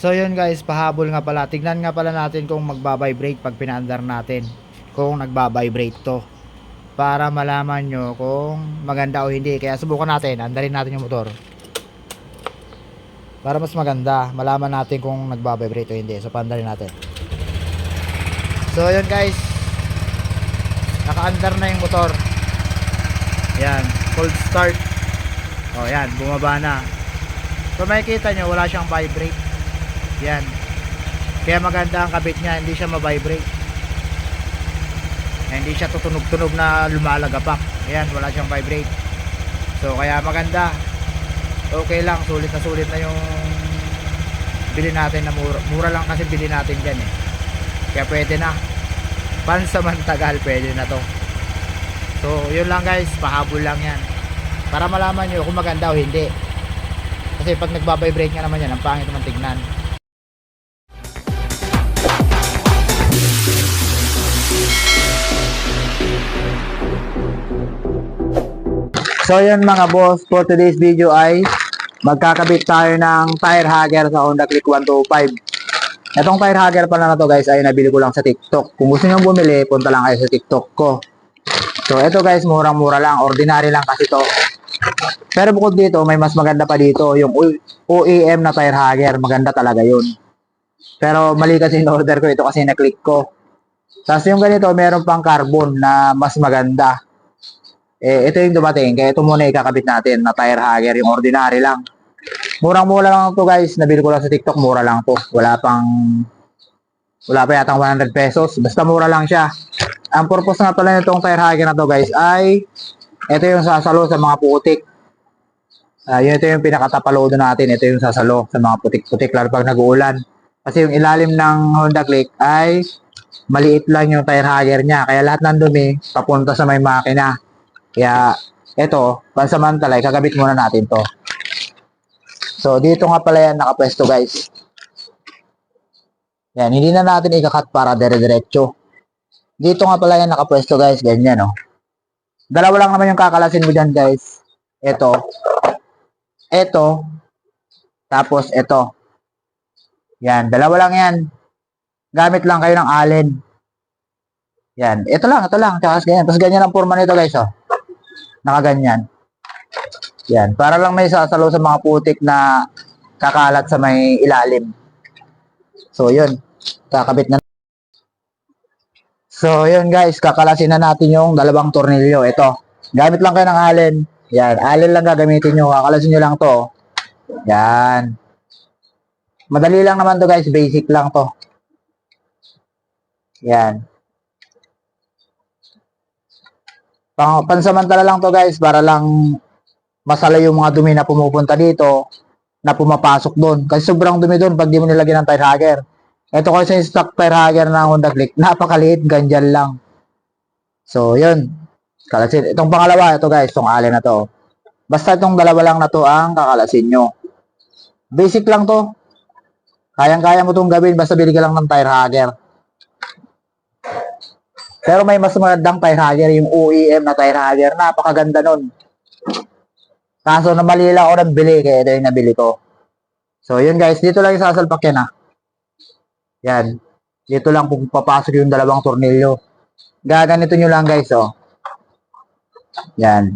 So yun guys, pahabol nga pala. Tignan nga pala natin kung magbabibrate pag pinaandar natin. Kung nagbabibrate to. Para malaman nyo kung maganda o hindi. Kaya subukan natin. Andarin natin yung motor. Para mas maganda. Malaman natin kung nagbabibrate o hindi. So paandarin natin. So yun guys. Nakaandar na yung motor. Yan. Cold start. O yan. Bumaba na. So makikita nyo wala siyang vibrate. Yan. Kaya maganda ang kabit niya, hindi siya ma-vibrate. Na Hindi siya tutunog-tunog na lumalagapak. Ayan, wala siyang vibrate. So kaya maganda. Okay lang, sulit na sulit na yung bili natin na mura. Mura lang kasi bili natin dyan eh. Kaya pwede na. Pansamantagal pwede na to. So yun lang guys, pahabol lang yan. Para malaman nyo kung maganda o hindi. Kasi pag nagbabibrate nga naman yan, ang pangit naman tignan. So yun mga boss, for today's video ay magkakabit tayo ng tire hugger sa Honda Click 125. Itong tire hugger pala na to guys ay nabili ko lang sa TikTok. Kung gusto nyo bumili, punta lang kayo sa TikTok ko. So ito guys, murang-mura lang. Ordinary lang kasi to. Pero bukod dito, may mas maganda pa dito. Yung OEM na tire hugger. Maganda talaga yun. Pero mali kasi in order ko ito kasi na-click ko. Tapos yung ganito, meron pang carbon na mas maganda. Eh, ito yung dumating. Kaya ito muna ikakabit natin na tire hugger. Yung ordinary lang. Murang-mura lang to guys. Nabili ko lang sa TikTok. Mura lang to. Wala pang... Wala pa yatang 100 pesos. Basta mura lang siya. Ang purpose nga pala nitong tire hugger na to guys ay ito yung sasalo sa mga putik. Ah, yun ito yung pinakatapalodo natin. Ito yung sasalo sa mga putik-putik lalo pag nag-uulan. Kasi yung ilalim ng Honda Click ay maliit lang yung tire hugger niya. Kaya lahat ng dumi papunta sa may makina. Kaya ito, pansamantala, ikagabit muna natin to. So, dito nga pala yan nakapwesto guys. Yan, hindi na natin ikakat para dire-diretso. Dito nga pala yan nakapwesto guys, ganyan oh. Dalawa lang naman yung kakalasin mo dyan guys. Ito. Ito. Tapos ito. Yan, dalawa lang yan. Gamit lang kayo ng allen. Yan, ito lang, ito lang. Tsaka ganyan. Tapos ganyan ang forma nito guys oh. Nakaganyan. Yan, para lang may sasalo sa mga putik na kakalat sa may ilalim. So, yun. Kakabit na. So, yun guys, kakalasin na natin yung dalawang tornilyo. Ito. Gamit lang kayo ng allen. Yan, allen lang gagamitin nyo. Kakalasin nyo lang to. Yan. Madali lang naman to guys. Basic lang to. Yan. Pang, pansamantala lang to guys para lang masala yung mga dumi na pumupunta dito na pumapasok doon. Kasi sobrang dumi doon pag di mo nilagyan ng tire hugger. Ito kasi yung stock tire hugger ng Honda Click. Napakaliit, ganyan lang. So, yun. Kalasin. Itong pangalawa, ito guys, itong allen na to. Basta itong dalawa lang na to ang kakalasin nyo. Basic lang to. Kayang-kaya mo itong gawin basta bili ka lang ng tire hugger. Pero may mas magandang tire hugger, yung OEM na tire hugger. Napakaganda nun. Kaso na mali lang ako nabili, kaya ito yung nabili ko. So, yun guys, dito lang yung sasalpak yan ah. Yan. Dito lang kung papasok yung dalawang tornilyo. Gaganito nyo lang guys, oh. Yan.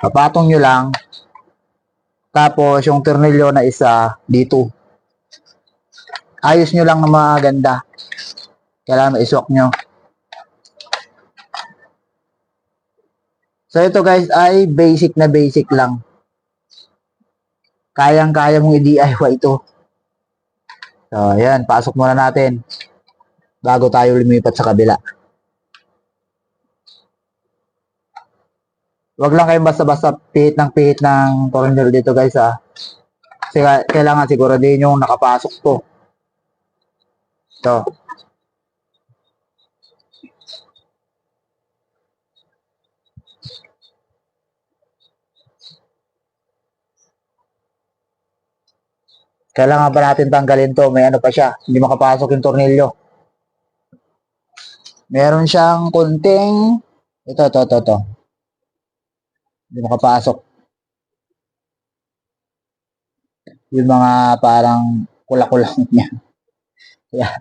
Papatong nyo lang. Tapos, yung tornilyo na isa, dito. Ayos nyo lang na maganda. Kailangan iswak nyo. So, ito guys ay basic na basic lang. Kayang-kaya mong i-DIY ito. So, ayan. Pasok muna natin. Bago tayo lumipat sa kabila. Huwag lang kayong basta-basta pihit ng pihit ng tornilyo dito guys ha. Kasi ka- kailangan siguro din yung nakapasok to. Ito. Kailangan pa natin tanggalin to. May ano pa siya. Hindi makapasok yung tornilyo. Meron siyang kunting... Ito, ito, ito, ito. Hindi makapasok. yung mga parang kulak-kulak niya. Ayan.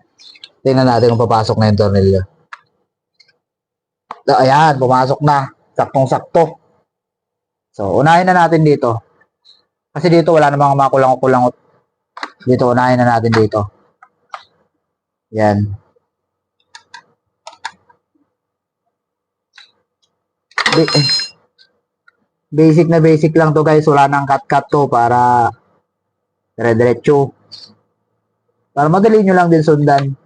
Tingnan natin kung papasok na yung tornilyo. Ayan, pumasok na. Saktong-sakto. So, unahin na natin dito. Kasi dito wala namang mga kulang-kulangot. Dito, unahin na natin dito. Yan. Eh, basic na basic lang to guys. Wala nang cut-cut to para dire-diretso. Para madali nyo lang din sundan.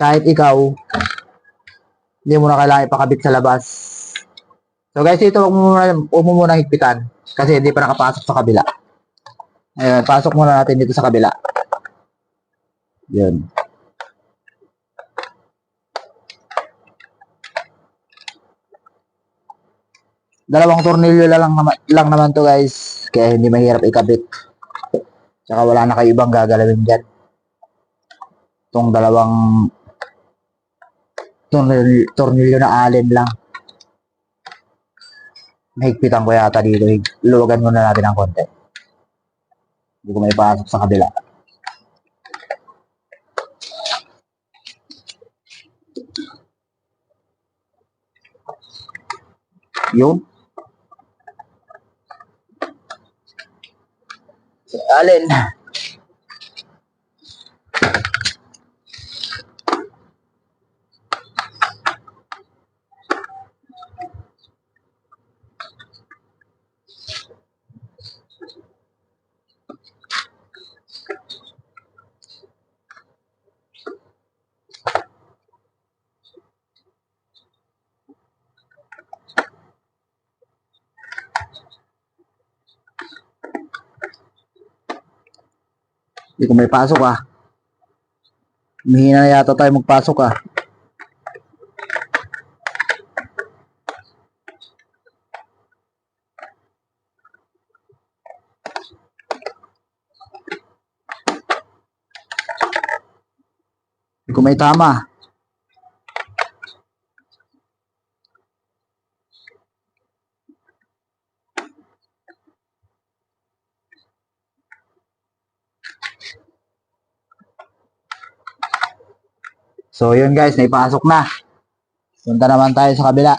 Kahit ikaw, hindi mo na kailangan ipakabit sa labas. So guys, ito huwag mo muna, huwag mo muna higpitan kasi hindi pa nakapasok sa kabila. Ayun, pasok muna natin dito sa kabila. Yun. Dalawang tornilyo lang, lang naman to guys. Kaya hindi mahirap ikabit. Tsaka wala na kayo ibang gagalawin dyan. Itong dalawang tornilyo, tornilyo na alin lang. Mahigpitan ko yata dito. Luwagan muna natin ng konti. Hindi ko may pasok sa kabila. Yun. Si Allen. Hindi ko may pasok ah. Mahina na yata tayo magpasok ah. Hindi ko may tama. So, yun guys, naipasok na. Punta naman tayo sa kabila.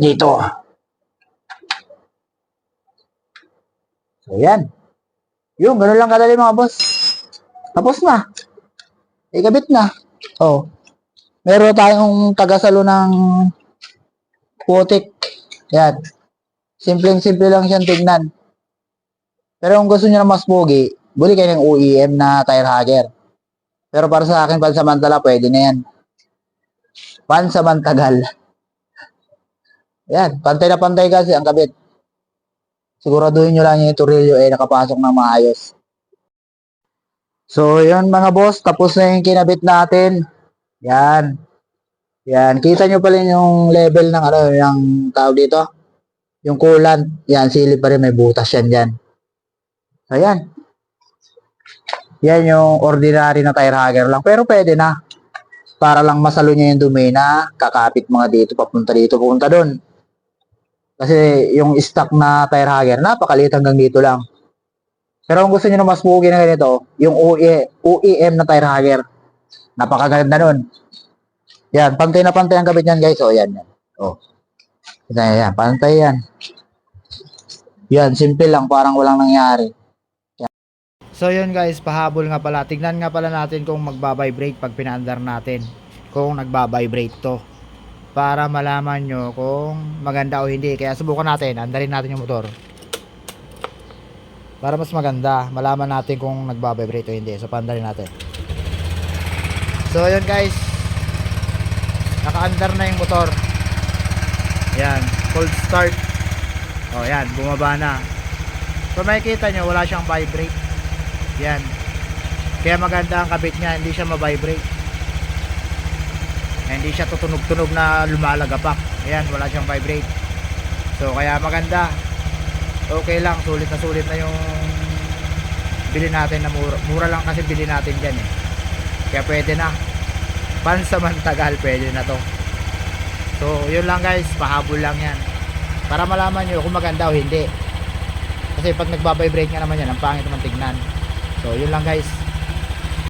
Dito. So, yan. Yung, ganun lang kadali mga boss. Tapos na. Ikabit na. Oh. Meron tayong tagasalo ng putik. Yan. Simpleng-simple lang siyang tignan. Pero kung gusto niyo na mas pogi, buli kayo ng OEM na tire hugger. Pero para sa akin, pansamantala, pwede na yan. Pansamantagal. Yan, pantay na pantay kasi ang kabit. Siguraduhin nyo lang yung turilyo eh, nakapasok ng maayos. So, yun mga boss, tapos na yung kinabit natin. Yan. Yan, kita nyo pala yung level ng ano, yung tawag dito. Yung coolant. Yan, silip pa rin, may butas yan dyan. Ayan. Yan yung ordinary na tire hugger lang. Pero pwede na. Para lang masalo niya yung dumi na kakapit mga dito, papunta dito, papunta doon. Kasi yung stock na tire hugger, napakaliit hanggang dito lang. Pero kung gusto niyo na mas pugi na ganito, yung OE, OEM na tire hugger, napakaganda nun. Yan, pantay na pantay ang kabit niyan guys. O, yan, yan. O. Yan, yan, pantay yan. Yan, simple lang, parang walang nangyari. So yun guys, pahabol nga pala. Tignan nga pala natin kung magbabibrate pag pinaandar natin. Kung nagbabibrate to. Para malaman nyo kung maganda o hindi. Kaya subukan natin, andarin natin yung motor. Para mas maganda, malaman natin kung nagbabibrate o hindi. So pandarin natin. So yun guys, nakaandar na yung motor. Yan, cold start. O yan, bumaba na. So makikita nyo, wala siyang vibrate. Yan. Kaya maganda ang kabit niya, hindi siya ma-vibrate. Hindi siya tutunog-tunog na lumalagapak. Ayan, wala siyang vibrate. So, kaya maganda. Okay lang, sulit na sulit na yung bili natin na mura. Mura lang kasi bili natin dyan eh. Kaya pwede na. Pansamantagal, pwede na to. So, yun lang guys, pahabol lang yan. Para malaman nyo kung maganda o hindi. Kasi pag nagbabibrate nga naman yan, ang pangit naman tignan. So, yun lang guys.